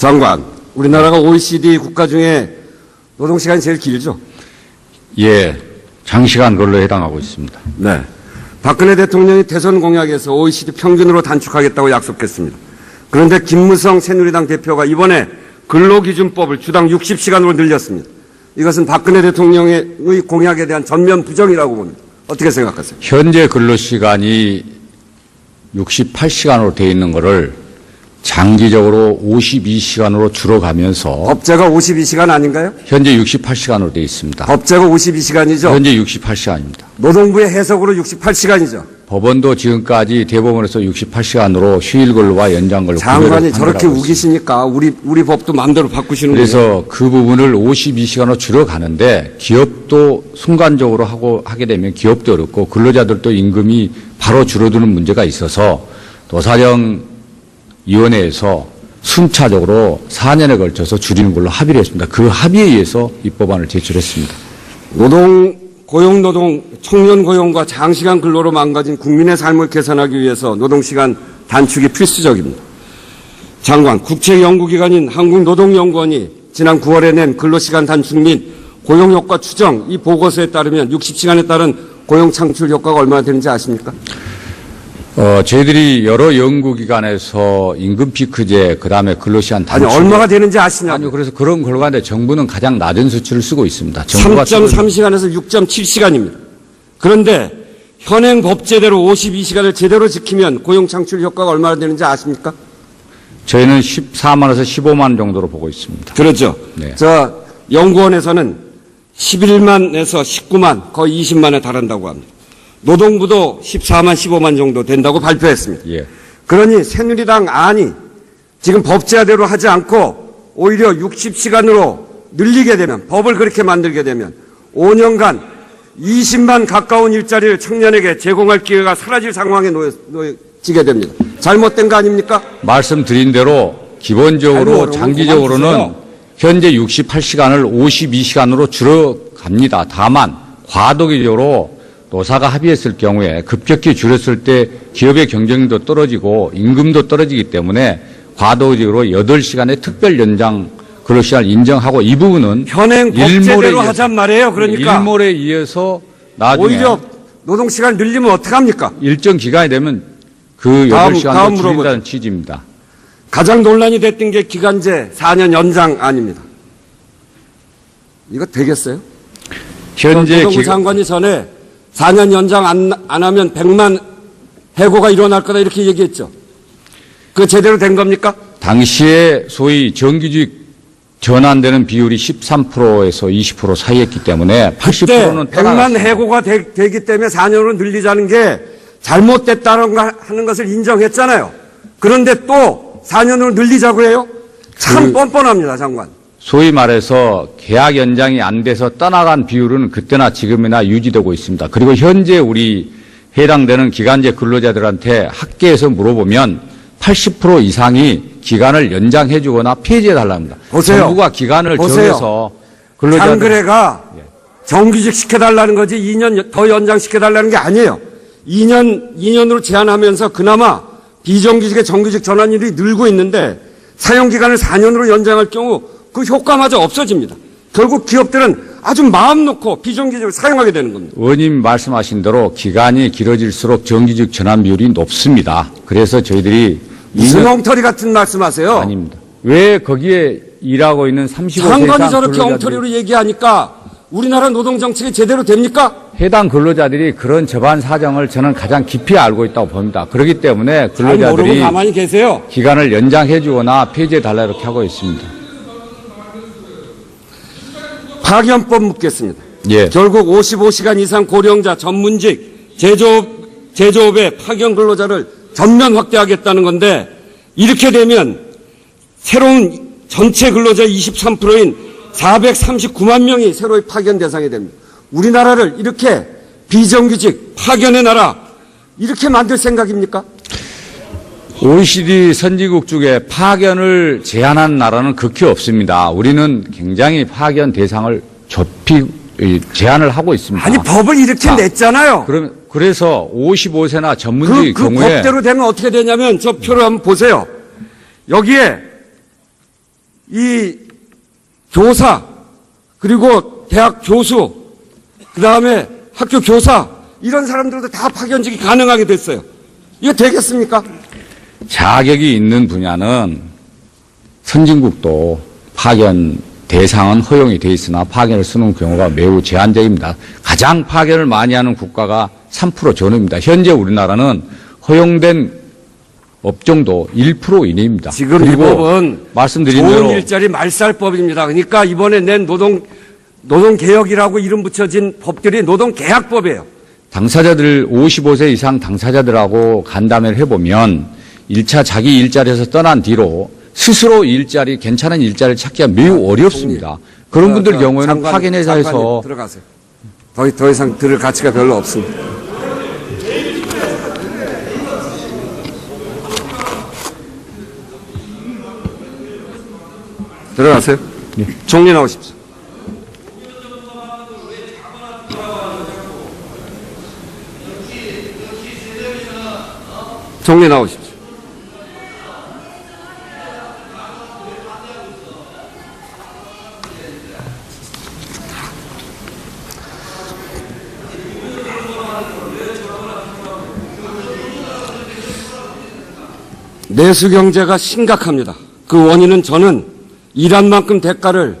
장관, 우리나라가 OECD 국가 중에 노동시간이 제일 길죠? 예, 장시간 근로에 해당하고 있습니다. 네. 박근혜 대통령이 대선 공약에서 OECD 평균으로 단축하겠다고 약속했습니다. 그런데 김무성 새누리당 대표가 이번에 근로기준법을 주당 60시간으로 늘렸습니다. 이것은 박근혜 대통령의 공약에 대한 전면 부정이라고 봅니다. 어떻게 생각하세요? 현재 근로시간이 68시간으로 되어 있는 것을 장기적으로 52시간으로 줄어가면서 법제가 52시간 아닌가요? 현재 68시간으로 되어 있습니다. 법제가 52시간이죠? 현재 68시간입니다. 노동부의 해석으로 68시간이죠? 법원도 지금까지 대법원에서 68시간으로 휴일 근로와 연장 근로 장관이 저렇게. 우기시니까 우리, 우리 법도 마음대로 바꾸시는 거예요. 그래서 그 부분을 52시간으로 줄여가는데 기업도 순간적으로 하고 하게 되면 기업도 어렵고 근로자들도 임금이 바로 줄어드는 문제가 있어서 노사정 위원회에서 순차적으로 4년에 걸쳐서 줄이는 걸로 합의를 했습니다. 그 합의에 의해서 이 법안을 제출했습니다. 노동, 고용노동, 청년 고용과 장시간 근로로 망가진 국민의 삶을 개선하기 위해서 노동시간 단축이 필수적입니다. 장관, 국책연구기관인 한국노동연구원이 지난 9월에 낸 근로시간 단축 및 고용효과 추정 이 보고서에 따르면 60시간에 따른 고용 창출 효과가 얼마나 되는지 아십니까? 어, 저희들이 여러 연구기관에서 임금 피크제, 그 다음에 아니, 단축. 얼마가 되는지 아시냐고. 아니요, 그래서 그런 결과인데 정부는 가장 낮은 수치를 쓰고 있습니다. 정부가 쓰는 3.3시간에서 6.7시간입니다. 그런데 현행 법제대로 52시간을 제대로 지키면 고용 창출 효과가 얼마나 되는지 아십니까? 저희는 14만에서 15만 정도로 보고 있습니다. 그렇죠. 네. 저 연구원에서는 11만에서 19만 거의 20만에 달한다고 합니다. 노동부도 14만 15만 정도 된다고 발표했습니다. 예. 그러니 새누리당 안이 지금 법제화대로 하지 않고 오히려 60시간으로 늘리게 되면 법을 그렇게 만들게 되면 5년간 20만 가까운 일자리를 청년에게 제공할 기회가 사라질 상황에 놓여, 놓여지게 됩니다. 잘못된 거 아닙니까? 말씀드린 대로 기본적으로 장기적으로는 현재 68시간을 52시간으로 줄여갑니다. 다만 과도기적으로 노사가 합의했을 경우에 급격히 줄였을 때 기업의 경쟁력도 떨어지고 임금도 떨어지기 때문에 과도기적으로 8시간의 특별 연장 근로시간을 인정하고 이 부분은 현행 법제대로 하잔 말이에요. 그러니까 일몰에 의해서 나중에 오히려 노동시간 늘리면 어떡합니까? 일정 기간이 되면 그 다음- 8시간도 다음 줄인다는. 취지입니다. 가장 논란이 됐던 게 기간제 4년 연장 아닙니다. 이거 되겠어요? 현재 노동부 기, 장관이 전에 4년 연장 안, 안 하면 100만 해고가 일어날 거다 이렇게 얘기했죠. 그 제대로 된 겁니까? 당시에 소위 정규직 전환되는 비율이 13%에서 20% 사이였기 때문에 그때 80%는 100만 해고가 되, 기 때문에 4년으로 늘리자는 게 잘못됐다는 거 하는 것을 인정했잖아요. 그런데 또 4년으로 늘리자고 해요? 참 그- 뻔뻔합니다, 장관. 소위 말해서 계약 연장이 안 돼서 떠나간 비율은 그때나 지금이나 유지되고 있습니다. 그리고 현재 우리 해당되는 기간제 근로자들한테 학계에서 물어보면 80% 이상이 기간을 연장해 주거나 폐지해 달랍니다. 보세요. 정부가 기간을 보세요. 정해서 근로자들 장그래가 정규직 시켜달라는 거지 2년 더 연장시켜달라는 게 아니에요. 2년, 2년으로 제한하면서 그나마 비정규직의 정규직 전환율이 늘고 있는데 사용 기간을 4년으로 연장할 경우 그 효과마저 없어집니다. 결국 기업들은 아주 마음 놓고 비정규직을 사용하게 되는 겁니다. 의원님 말씀하신 대로 기간이 길어질수록 정규직 전환 비율이 높습니다. 그래서 저희들이 무슨 2년 엉터리 같은 말씀하세요? 아닙니다. 왜 거기에 일하고 있는 35세 장관이 이상 저렇게 엉터리로 얘기하니까 우리나라 노동 정책이 제대로 됩니까? 해당 근로자들이 그런 저반 사정을 저는 가장 깊이 알고 있다고 봅니다. 그렇기 때문에 근로자들이 가만히 계세요. 기간을 연장해 주거나 폐지해 달라 이렇게 하고 있습니다. 파견법 묻겠습니다. 예. 결국 55시간 이상 고령자 전문직 제조업, 제조업의 파견 근로자를 전면 확대하겠다는 건데 이렇게 되면 새로운 전체 근로자 23%인 439만 명이 새로이 파견 대상이 됩니다. 우리나라를 이렇게 비정규직 파견의 나라 이렇게 만들 생각입니까? OECD 선진국 중에 파견을 제한한 나라는 극히 없습니다. 우리는 굉장히 파견 대상을 좁히 이, 제한을 하고 있습니다. 아니 법을 이렇게 자, 냈잖아요. 그럼 그래서 55세나 그, 전문직 그 경우에 법대로 되면 어떻게 되냐면 저 표를 한번 보세요. 여기에 이 교사 그리고 대학 교수 그 다음에 학교 교사 이런 사람들도 다 파견직이 가능하게 됐어요. 이거 되겠습니까? 자격이 있는 분야는 선진국도 파견 대상은 허용이 돼 있으나 파견을 쓰는 경우가 매우 제한적입니다. 가장 파견을 많이 하는 국가가 3% 전후입니다. 현재 우리나라는 허용된 업종도 1% 이내입니다. 지금 이 법은 말씀드린 좋은 대로 일자리 말살법입니다. 그러니까 이번에 낸 노동 노동 개혁이라고 이름 붙여진 법들이 노동 계약법이에요. 당사자들 55세 이상 당사자들하고 간담회를 해보면 1차 자기 일자리에서 떠난 뒤로 스스로 일자리 괜찮은 일자리를 찾기가 매우 어렵습니다. 그런 분들 경우에는 장관, 파견회사에서 장관님, 들어가세요. 더, 더 이상 들을 가치가 별로 없습니다. 들어가세요. 총리 나오십시오. 총리 나오십시오. 내수 경제가 심각합니다. 그 원인은 저는 일한 만큼 대가를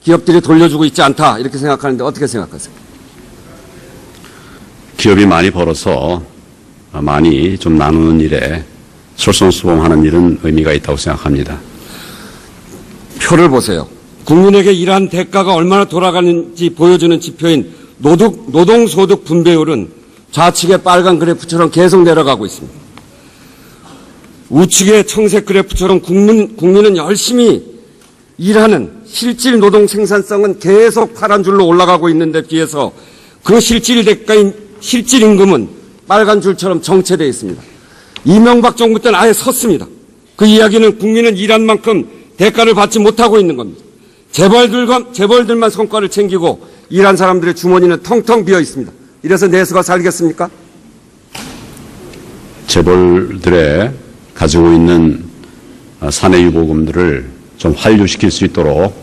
기업들이 돌려주고 있지 않다 이렇게 생각하는데 어떻게 생각하세요? 기업이 많이 벌어서 많이 좀 나누는 일에 솔선수범하는 일은 의미가 있다고 생각합니다. 표를 보세요. 국민에게 일한 대가가 얼마나 돌아가는지 보여주는 지표인 노동, 노동소득 분배율은 좌측의 빨간 그래프처럼 계속 내려가고 있습니다. 우측의 청색 그래프처럼 국민, 국민은 열심히 일하는 실질 노동 생산성은 계속 파란 줄로 올라가고 있는데 비해서 그 실질 대가인 실질 임금은 빨간 줄처럼 정체되어 있습니다. 이명박 정부 때는 아예 섰습니다. 그 이야기는 국민은 일한 만큼 대가를 받지 못하고 있는 겁니다. 재벌들과, 재벌들만 성과를 챙기고 일한 사람들의 주머니는 텅텅 비어 있습니다. 이래서 내수가 살겠습니까? 재벌들의 가지고 있는 어, 사내 유보금들을 좀 환류시킬 수 있도록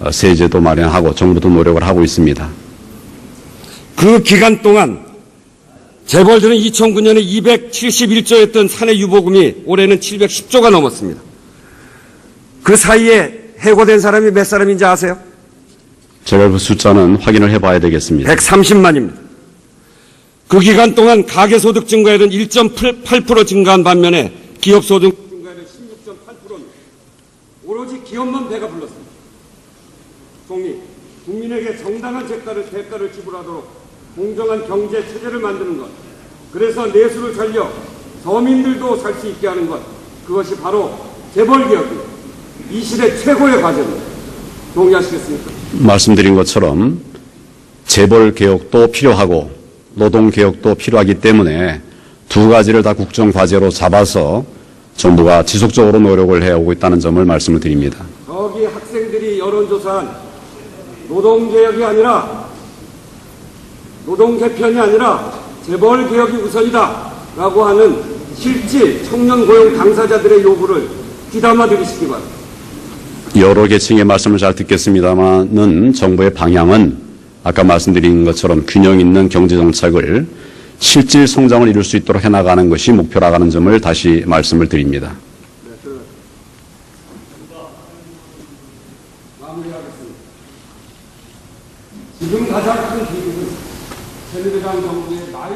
어, 세제도 마련하고 정부도 노력을 하고 있습니다. 그 기간 동안 재벌들은 2009년에 271조였던 사내 유보금이 올해는 710조가 넘었습니다. 그 사이에 해고된 사람이 몇 사람인지 아세요? 재벌 숫자는 확인을 해봐야 되겠습니다. 130만입니다. 그 기간 동안 가계소득 증가율은 1.8% 증가한 반면에 기업 소득 증가율은 16.8%입니다. 오로지 기업만 배가 불렀습니다. 총리, 국민에게 정당한 대가를, 대가를 지불하도록 공정한 경제 체제를 만드는 것, 그래서 내수를 살려 서민들도 살 수 있게 하는 것, 그것이 바로 재벌개혁입니다. 이 시대 최고의 과제입니다. 동의하시겠습니까? 말씀드린 것처럼 재벌 개혁도 필요하고 노동 개혁도 필요하기 때문에 두 가지를 다 국정 과제로 잡아서 정부가 지속적으로 노력을 해오고 있다는 점을 말씀을 드립니다. 저기 학생들이 여론조사한 노동개혁이 아니라 노동개편이 아니라 재벌개혁이 우선이다 라고 하는 실질 청년 고용 당사자들의 요구를 귀담아 들으시기 바랍니다. 여러 계층의 말씀을 잘 듣겠습니다만은 정부의 방향은 아까 말씀드린 것처럼 균형 있는 경제 정책을 실질 성장을 이룰 수 있도록 해나가는 것이 목표라는 점을 다시 말씀을 드립니다. 지금 가장 큰 비극은 새누리당 정부의 나이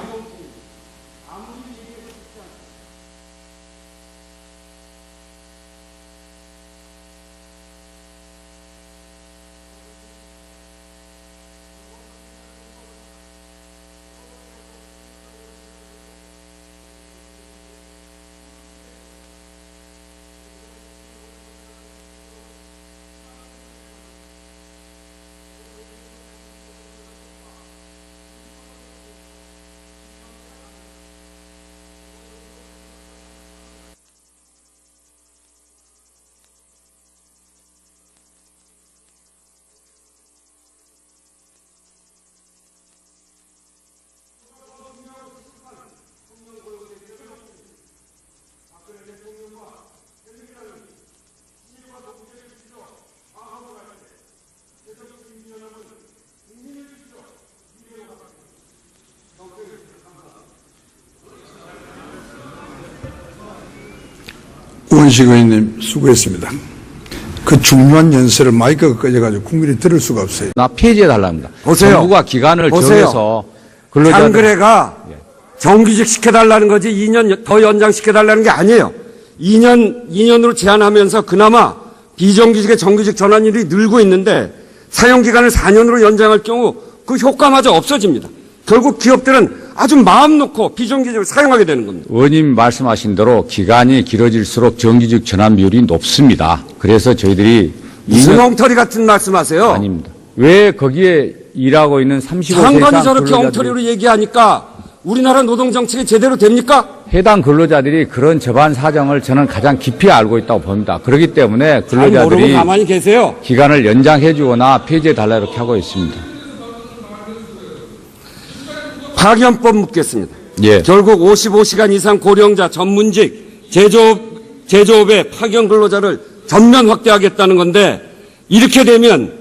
우원식 의원님 수고했습니다. 그 중요한 연설을 마이크가 꺼져가지고 국민이 들을 수가 없어요. 나 폐지해 달랍니다. 보세요. 정부가 기간을 보세요. 정해서 근로자들 장그래가 정규직 시켜달라는 거지 2년 더 연장시켜달라는 게 아니에요. 2년, 2년으로 제한하면서 그나마 비정규직의 정규직 전환율이 늘고 있는데 사용 기간을 4년으로 연장할 경우 그 효과마저 없어집니다. 결국 기업들은 아주 마음 놓고 비정규직을 사용하게 되는 겁니다. 의원님 말씀하신 대로 기간이 길어질수록 정규직 전환 비율이 높습니다. 그래서 저희들이 무슨 2년 엉터리 같은 말씀하세요? 아닙니다. 왜 거기에 일하고 있는 35세 장관이 저렇게 근로자들이 엉터리로 얘기하니까 우리나라 노동 정책이 제대로 됩니까? 해당 근로자들이 그런 저반 사정을 저는 가장 깊이 알고 있다고 봅니다. 그렇기 때문에 잘 모르고 근로자들이 가만히 계세요. 기간을 연장해 주거나 폐지해 달라 이렇게 하고 있습니다. 파견법 묻겠습니다. 예. 결국 55시간 이상 고령자 전문직 제조업, 제조업의 파견 근로자를 전면 확대하겠다는 건데 이렇게 되면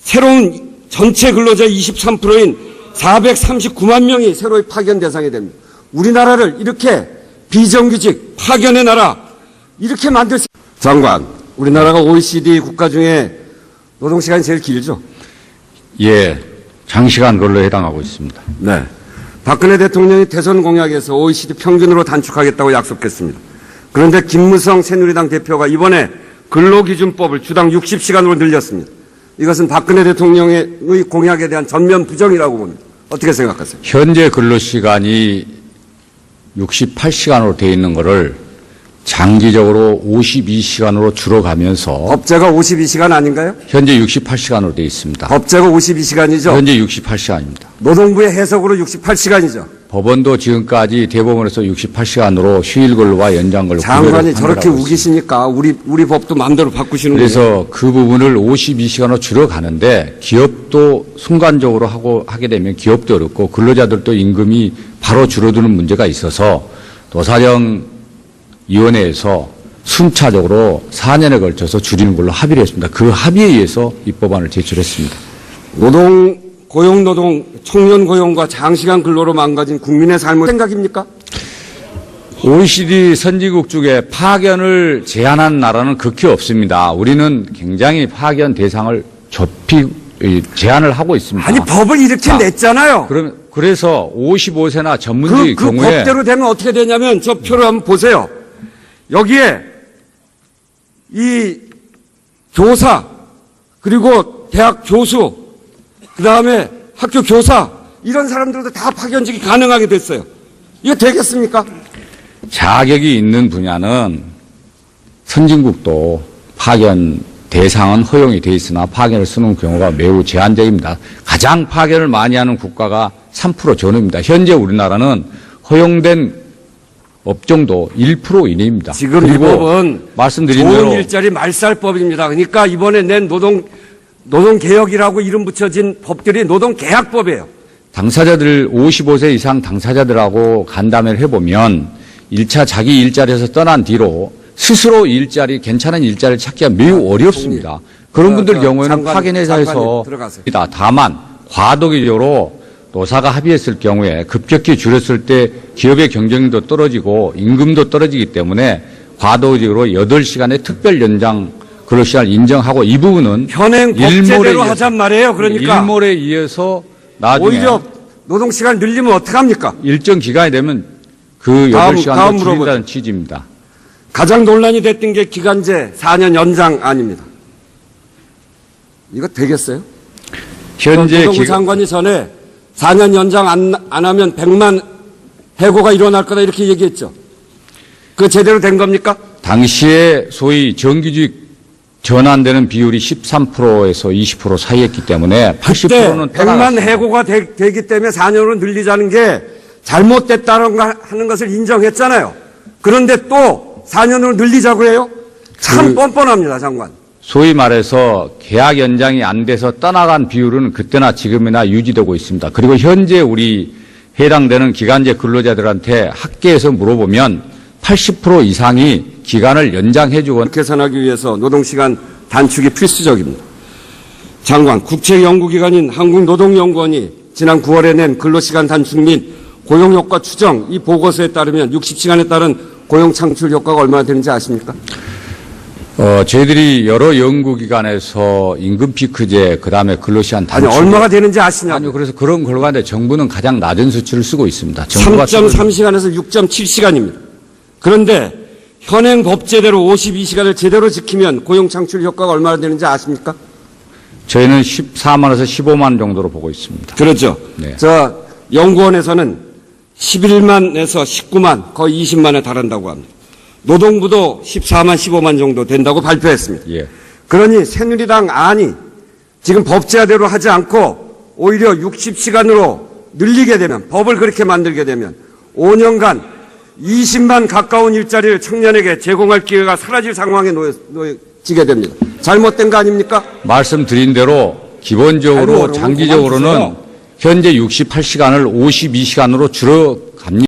새로운 전체 근로자 23%인 439만 명이 새로이 파견 대상이 됩니다. 우리나라를 이렇게 비정규직 파견의 나라 이렇게 만들 수 장관 우리나라가 OECD 국가 중에 노동 시간이 제일 길죠. 예. 장시간 근로에 해당하고 있습니다. 네. 박근혜 대통령이 대선 공약에서 OECD 평균으로 단축하겠다고 약속했습니다. 그런데 김무성 새누리당 대표가 이번에 근로기준법을 주당 60시간으로 늘렸습니다. 이것은 박근혜 대통령의 공약에 대한 전면 부정이라고 봅니다. 어떻게 생각하세요? 현재 근로 시간이 68시간으로 되어 있는 것을 장기적으로 52시간으로 줄어가면서 법제가 52시간 아닌가요? 현재 68시간으로 되어 있습니다. 법제가 52시간이죠. 현재 68시간입니다. 노동부의 해석으로 68시간이죠. 법원도 지금까지 대법원에서 68시간으로 휴일 근로와 연장 근로 장관이 저렇게. 우기시니까 우리 우리 법도 마음대로 바꾸시는 거예요. 그래서 그 부분을 52시간으로 줄여가는데 기업도 순간적으로 하고 하게 되면 기업도 어렵고 근로자들도 임금이 바로 줄어드는 문제가 있어서 노사정 위원회에서 순차적으로 4년에 걸쳐서 줄이는 걸로 합의를 했습니다. 그 합의에 의해서 이 법안을 제출했습니다. 노동 고용 노동 청년 고용과 장시간 근로로 망가진 국민의 삶을 생각입니까? OECD 선진국 중에 파견을 제한한 나라는 극히 없습니다. 우리는 굉장히 파견 대상을 좁히 이, 제한을 하고 있습니다. 아니 법을 이렇게 자, 냈잖아요. 그럼 그래서 55세나 그, 전문직 그 경우에 법대로 되면 어떻게 되냐면 저 표를 한번 보세요. 여기에 이 교사 그리고 대학 교수 그 다음에 학교 교사 이런 사람들도 다 파견직이 가능하게 됐어요. 이거 되겠습니까? 자격이 있는 분야는 선진국도 파견 대상은 허용이 돼 있으나 파견을 쓰는 경우가 매우 제한적입니다. 가장 파견을 많이 하는 국가가 3% 전후입니다. 현재 우리나라는 허용된 업종도 1% 이내입니다. 지금 이 법은 말씀드린 좋은 대로 일자리 말살법입니다. 그러니까 이번에 낸 노동 노동 개혁이라고 이름 붙여진 법들이 노동 계약법이에요. 당사자들 55세 이상 당사자들하고 간담회를 해보면 1차 자기 일자리에서 떠난 뒤로 스스로 일자리 괜찮은 일자리를 찾기가 매우 어렵습니다. 그런 어, 분들 저, 경우에는 파견회사에서. 다만 과도기적으로 노사가 합의했을 경우에 급격히 줄였을 때 기업의 경쟁력도 떨어지고 임금도 떨어지기 때문에 과도기적으로 8시간의 특별 연장 근로시간을 인정하고 이 부분은 현행 법제대로 하잔 말이에요. 그러니까 일몰에 의해서 나중에 오히려 노동 시간 늘리면 어떡합니까? 일정 기간이 되면 그 다음- 8시간도 다음 줄인다는. 취지입니다. 가장 논란이 됐던 게 기간제 4년 연장 아닙니다. 이거 되겠어요? 현재 노동부 기, 장관이 전에 4년 연장 안, 안 하면 100만 해고가 일어날 거다 이렇게 얘기했죠. 그 제대로 된 겁니까? 당시에 소위 정규직 전환되는 비율이 13%에서 20% 사이였기 때문에 그때 80%는 100만 해고가 되, 기 때문에 4년으로 늘리자는 게 잘못됐다는 거 하는 것을 인정했잖아요. 그런데 또 4년으로 늘리자고 해요? 참 그- 뻔뻔합니다, 장관. 소위 말해서 계약 연장이 안 돼서 떠나간 비율은 그때나 지금이나 유지되고 있습니다. 그리고 현재 우리 해당되는 기간제 근로자들한테 학계에서 물어보면 80% 이상이 기간을 연장해주거나 개선하기 위해서 노동시간 단축이 필수적입니다. 장관, 국책연구기관인 한국노동연구원이 지난 9월에 낸 근로시간 단축 및 고용효과 추정 이 보고서에 따르면 60시간에 따른 고용 창출 효과가 얼마나 되는지 아십니까? 어, 저희들이 여러 연구기관에서 임금 피크제, 그 다음에 근로시간 아니 단축. 얼마가 되는지 아시냐고. 아니요, 그래서 그런 결과인데 정부는 가장 낮은 수치를 쓰고 있습니다. 정부가 쓰는 3.3시간에서 6.7시간입니다. 그런데 현행 법제대로 52시간을 제대로 지키면 고용 창출 효과가 얼마나 되는지 아십니까? 저희는 14만에서 15만 정도로 보고 있습니다. 그렇죠. 네. 저 연구원에서는 11만에서 19만 거의 20만에 달한다고 합니다. 노동부도 14만 15만 정도 된다고 발표했습니다. 예. 그러니 새누리당 안이 지금 법제화대로 하지 않고 오히려 60시간으로 늘리게 되면 법을 그렇게 만들게 되면 5년간 20만 가까운 일자리를 청년에게 제공할 기회가 사라질 상황에 놓여, 놓여지게 됩니다. 잘못된 거 아닙니까? 말씀드린 대로 기본적으로 장기적으로는 현재 68시간을 52시간으로 줄어갑니다.